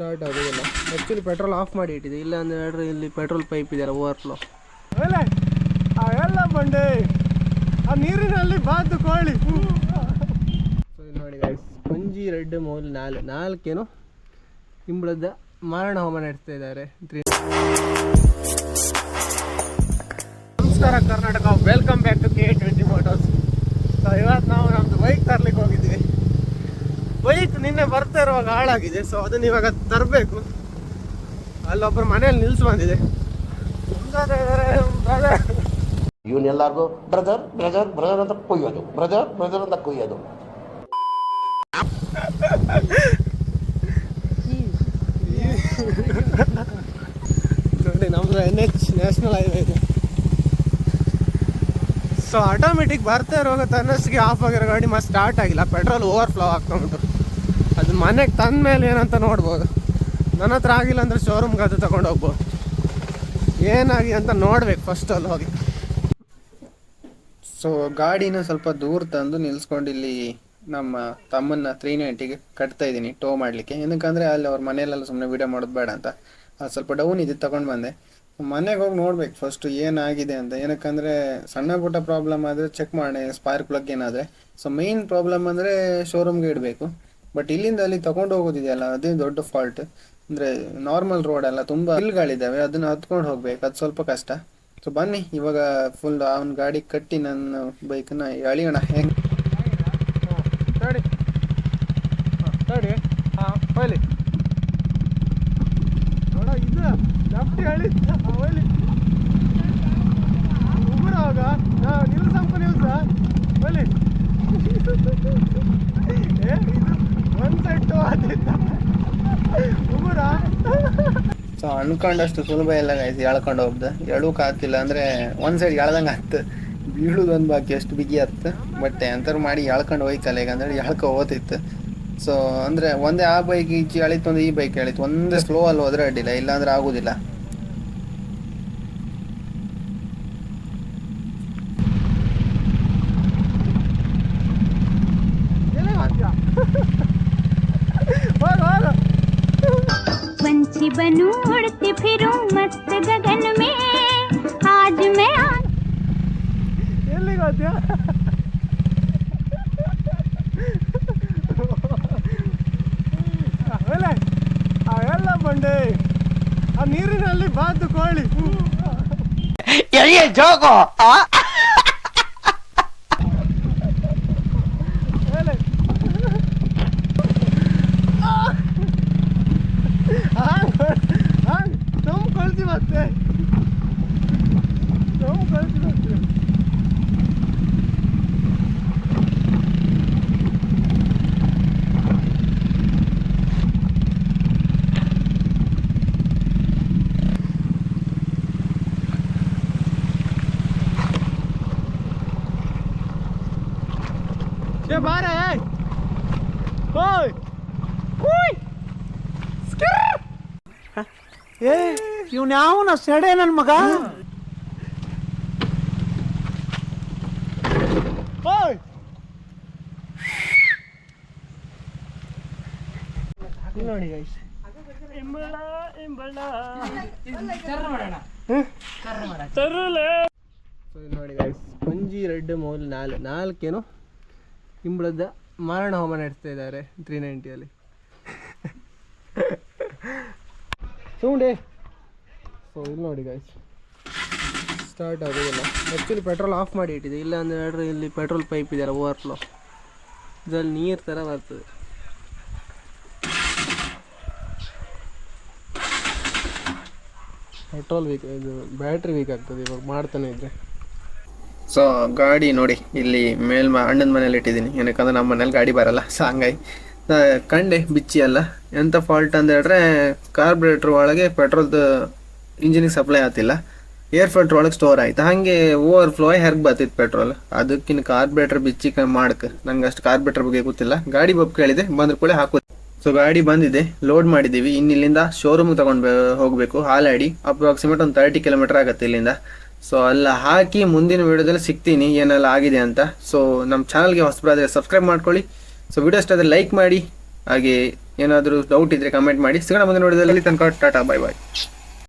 Start ಆಗೋದಿಲ್ಲ. Actually petrol off ಮಾಡಿ ಇಟ್ಟಿದೆ ಇಲ್ಲ ಅಂದ್ರೆ ಹೇಳ್ರಿ ಇಲ್ಲಿ ಪೆಟ್ರೋಲ್ ಪೈಪ್ ಇದೆಯಲ್ಲ ಓವರ್ಫ್ಲೋ ಅವೆಲ್ಲ ಬಂಡೆ. ಆ ನೀರಿನಲ್ಲಿ ಬಾತು ಕೋಳಿ. ಸೊ ಇಲ್ಲಿ ನೋಡಿ ಗಾಯ್ಸ್ ಪಂಜಿ ರೆಡ್ ಮೌಲ್ ನಾಲ್ ನಾಲ್ಕೇನು ಇಂಬಳದ ಮಾರಣ ಹೋಮ ನಡೆಸ್ತಾ ಇದ್ದಾರೆ. ನಮಸ್ಕಾರ Karnataka welcome back to K twenty motors so ಇವತ್ತು ನಾವು ನಮ್ಮದು ಬೈಕ್ ತರ್ಲಿಕ್ಕೆ ಹೋಗಿದ್ವಿ. ಬೈಕ್ ನಿನ್ನೆ ಬರ್ತಾ ಇರುವಾಗ ಹಾಳಾಗಿದೆ ಸೊ ಅದನ್ನ ಇವಾಗ ತರಬೇಕು. ಅಲ್ಲೊಬ್ಬರು ಮನೆಯಲ್ಲಿ ನಿಲ್ಸಿ ಬಂದಿದೆ. ಇವನ್ನೆಲ್ಲರಿಗೂ ಬ್ರದರ್ ಬ್ರದರ್ ಬ್ರದರ್ ಅಂತ ಕೊಯ್ಯೋದು. ಬ್ರದರ್ ಬ್ರದರ್ ಅಂತ ಕೊಯ್ಯೋದು. ನೋಡಿ ನಮ್ದು ಎನ್ ಎಚ್ ನ್ಯಾಷನಲ್ ಹೈವೇ ಇದೆ. ಸೊ ಆಟೋಮೆಟಿಕ್ ಬರ್ತಾ ಇರುವಾಗ ತನ್ನಷ್ಟಿಗೆ ಆಫ್ ಆಗಿರೋ ಗಾಡಿ ಮತ್ತೆ ಸ್ಟಾರ್ಟ್ ಆಗಿಲ್ಲ. ಪೆಟ್ರೋಲ್ ಓವರ್ಫ್ಲೋ ಆಗ್ತಾ ಉಂಟು. ಅದು ಮನೆಗೆ ತಂದ ಮೇಲೆ ಏನಂತ ನೋಡ್ಬೋದು. ನನ್ನ ಹತ್ರ ಆಗಿಲ್ಲ ಅಂದರೆ ಶೋರೂಮ್ಗೆ ಅದು ತಗೊಂಡು ಹೋಗ್ಬೋದು. ಏನಾಗಿ ಅಂತ ನೋಡ್ಬೇಕು ಫಸ್ಟ್ ಅಲ್ಲಿ ಹೋಗಿ. ಸೊ ಗಾಡಿನ ಸ್ವಲ್ಪ ದೂರ ತಂದು ನಿಲ್ಸ್ಕೊಂಡು ಇಲ್ಲಿ ನಮ್ಮ ತಮ್ಮನ್ನ ತ್ರೀ ನೈಂಟಿಗೆ ಕಟ್ತಾ ಇದ್ದೀನಿ ಟೋ ಮಾಡಲಿಕ್ಕೆ. ಏನಕ್ಕಂದ್ರೆ ಅಲ್ಲಿ ಅವ್ರ ಮನೆಯಲ್ಲೆಲ್ಲ ಸುಮ್ಮನೆ ವಿಡಿಯೋ ಮಾಡೋದು ಬೇಡ ಅಂತ. ಅದು ಸ್ವಲ್ಪ ಡೌನ್ ಇದ್ದು ತಗೊಂಡು ಬಂದೆ. ಮನೆಗೆ ಹೋಗಿ ನೋಡ್ಬೇಕು ಫಸ್ಟ್ ಏನಾಗಿದೆ ಅಂತ. ಏನಕ್ಕಂದ್ರೆ ಸಣ್ಣ ಪುಟ್ಟ ಪ್ರಾಬ್ಲಮ್ ಆದರೆ ಚೆಕ್ ಮಾಡಿ ಸ್ಪಾರ್ಕ್ ಪ್ಲಗ್ ಏನಾದರೆ. ಸೊ ಮೈನ್ ಪ್ರಾಬ್ಲಮ್ ಅಂದರೆ ಶೋರೂಮ್ಗೆ ಇಡಬೇಕು. ಬಟ್ ಇಲ್ಲಿಂದ ಅಲ್ಲಿ ತಗೊಂಡು ಹೋಗೋದಿದೆಯಲ್ಲ, ಅದೇ ದೊಡ್ಡ ಫಾಲ್ಟ್ ಅಂದರೆ ನಾರ್ಮಲ್ ರೋಡ್ ಅಲ್ಲ, ತುಂಬ ಹಿಲ್ಗಳಿದ್ದಾವೆ ಅದನ್ನು ಹತ್ಕೊಂಡು ಹೋಗ್ಬೇಕು, ಅದು ಸ್ವಲ್ಪ ಕಷ್ಟ. ಸೊ ಬನ್ನಿ, ಇವಾಗ ಫುಲ್ ಅವನ ಗಾಡಿ ಕಟ್ಟಿ ನನ್ನ ಬೈಕನ್ನ ಎಳಿಯೋಣ ಹೆಂಗೆ? ತಡಿ ತಡಿ. ಹಾಂ ಹೋಯ್ಲಿ ನೋಡ, ಇದು ನಮ್ಟಿ ಹೇಳಿ ಅನ್ಕೊಂಡಷ್ಟು ಸುಲಭ ಎಲ್ಲ ಗೈಸ್ ಎಳ್ಕೊಂಡು ಹೋಗ್ದೆ. ಎಳಕ್ ಆಗ್ತಿಲ್ಲ ಅಂದ್ರೆ ಒಂದ್ ಸೈಡ್ ಎಳ್ದಂಗೆ ಆಗ್ತು. ಬೀಳುದು ಒಂದು ಬಾಕಿ ಎಷ್ಟು ಬಿಗಿ ಆತ್ತು ಬಟ್ ಎಂತಾರು ಮಾಡಿ ಎಳ್ಕೊಂಡು ಹೋಯ್ತಲ್ಲ ಈಗ ಅಂದ್ರೆ ಎಳ್ಕೊ ಹೋತಿತ್ತು ಸೊ ಅಂದ್ರೆ ಒಂದೇ ಆ ಬೈಕ್ ಈಚೆ ಎಳಿತು ಒಂದು ಈ ಬೈಕ್ ಎಳಿತು. ಒಂದೇ ಸ್ಲೋ ಅಲ್ಲಿ ಹೋದ್ರೆ ಅಡ್ಡಿಲ್ಲ, ಇಲ್ಲಾಂದ್ರೆ ಆಗುದಿಲ್ಲ. बनूं उड़ती फिरूं मस्त गगन में आज मैं आ ಎಲ್ಲಿಗೆ ಹೋದ್ಯಾ ಆಮೇಲೆ ಅವೆಲ್ಲ ಬಂಡೆ ಆ ನೀರಿನಲ್ಲಿ ಬಾದ್ದು ಕೋಳಿ ಆಮೇಲೆ Ce mare ai? Oi! Ui! ಏ ಇವ್ನ ಯಾವನ ಸೆಡೆ ನನ್ ಮಗ? ಓಯ್ ಇಲ್ಲಿ ನೋಡಿ ಗೈಸ್ ಇಂಬಳ ಇಂಬಳ ನೋಡಿ ಗೈಸ್ ಪಂಜಿ ರೆಡ್ ಮೌಲ್ ನಾಲ್ ನಾಲ್ಕೇನು? ಇಂಬಳದ ಮಾರಣ ಹೋಮ ನಡೆಸ್ತಾ ಇದ್ದಾರೆ ತ್ರೀ ನೈಂಟಿಯಲ್ಲಿ ಸೌಂಡೇ ಸೊ ಇಲ್ಲಿ ನೋಡಿ ಗಾಯ್ಸ್ ಸ್ಟಾರ್ಟ್ ಆಗೋದಿಲ್ಲ. ಆ್ಯಕ್ಚುಲಿ ಪೆಟ್ರೋಲ್ ಆಫ್ ಮಾಡಿ ಇಟ್ಟಿದೆ ಇಲ್ಲ ಅಂದರೆ ನೋಡ್ರಿ ಇಲ್ಲಿ ಪೆಟ್ರೋಲ್ ಪೈಪ್ ಇದೆಯಲ್ಲ ಓವರ್ಫ್ಲೋ ಇದರಲ್ಲಿ ನೀರು ಥರ ಬರ್ತದೆ. ಪೆಟ್ರೋಲ್ ವೀಕ್ ಇದು ಬ್ಯಾಟ್ರಿ ವೀಕ್ ಆಗ್ತದೆ ಇವಾಗ ಮಾಡ್ತಾನೆ ಇದ್ರೆ. ಸೊ ಗಾಡಿ ನೋಡಿ, ಇಲ್ಲಿ ಮೇಲ್ ಅಣ್ಣನ ಮನೇಲಿ ಇಟ್ಟಿದ್ದೀನಿ. ಏನಕ್ಕಂದ್ರೆ ನಮ್ಮ ಮನೇಲಿ ಗಾಡಿ ಬರಲ್ಲ ಸೊ ಹಂಗಾಗಿ. ಕಂಡೆ, ಬಿಚ್ಚಿ ಅಲ್ಲ. ಎಂಥ ಫಾಲ್ಟ್ ಅಂತ ಹೇಳಿದ್ರೆ ಕಾರ್ಬ್ರೇಟ್ರ್ ಒಳಗೆ ಪೆಟ್ರೋಲ್ದು ಇಂಜಿನಿಗೆ ಸಪ್ಲೈ ಆಗ್ತಿಲ್ಲ. ಏರ್ ಫಿಲ್ಟರ್ ಒಳಗೆ ಸ್ಟೋರ್ ಆಯ್ತು. ಹಾಗೆ ಓವರ್ ಫ್ಲೋ ಹೆರ್ಗೆ ಬರ್ತಿತ್ತು ಪೆಟ್ರೋಲ್ ಅದಕ್ಕಿನ್ ಕಾರ್ಬ್ರೇಟ್ರ್ ಬಿಚ್ಚಿ ಮಾಡಕ್ಕೆ ನಂಗೆ ಅಷ್ಟು ಕಾರ್ಬ್ರೇಟ್ರ್ ಬಗ್ಗೆ ಗೊತ್ತಿಲ್ಲ. ಗಾಡಿ ಬಪ್ ಕೇಳಿದೆ ಬಂದ್ರ ಕೂಡ ಹಾಕು ಸೊ ಗಾಡಿ ಬಂದಿದೆ ಲೋಡ್ ಮಾಡಿದ್ದೀವಿ. ಇನ್ನು ಶೋರೂಮ್ ತಗೊಂಡು ಹೋಗಬೇಕು. ಹಾಲಾಡಿ ಅಪ್ರಾಕ್ಸಿಮೇಟ್ ಒಂದು ತರ್ಟಿ ಕಿಲೋಮೀಟರ್ ಆಗುತ್ತೆ ಇಲ್ಲಿಂದ. ಸೊ ಅಲ್ಲ ಹಾಕಿ ಮುಂದಿನ ವಿಡಿಯೋದಲ್ಲಿ ಸಿಗ್ತೀನಿ ಏನೆಲ್ಲ ಆಗಿದೆ ಅಂತ. ಸೊ ನಮ್ಮ ಚಾನಲ್ಗೆ ಹೊಸಬರಾದರೆ ಸಬ್ಸ್ಕ್ರೈಬ್ ಮಾಡ್ಕೊಳ್ಳಿ. ಸೊ ವಿಡಿಯೋ ಇಷ್ಟ ಲೈಕ್ ಮಾಡಿ. ಹಾಗೆ ಏನಾದರೂ ಡೌಟ್ ಇದ್ದರೆ ಕಮೆಂಟ್ ಮಾಡಿ. ಸಿಗೋಣ ಮುಂದಿನ ವಿಡಿಯೋದಲ್ಲಿ. ತನಕ ಟಾಟಾ ಬಾಯ್ ಬಾಯ್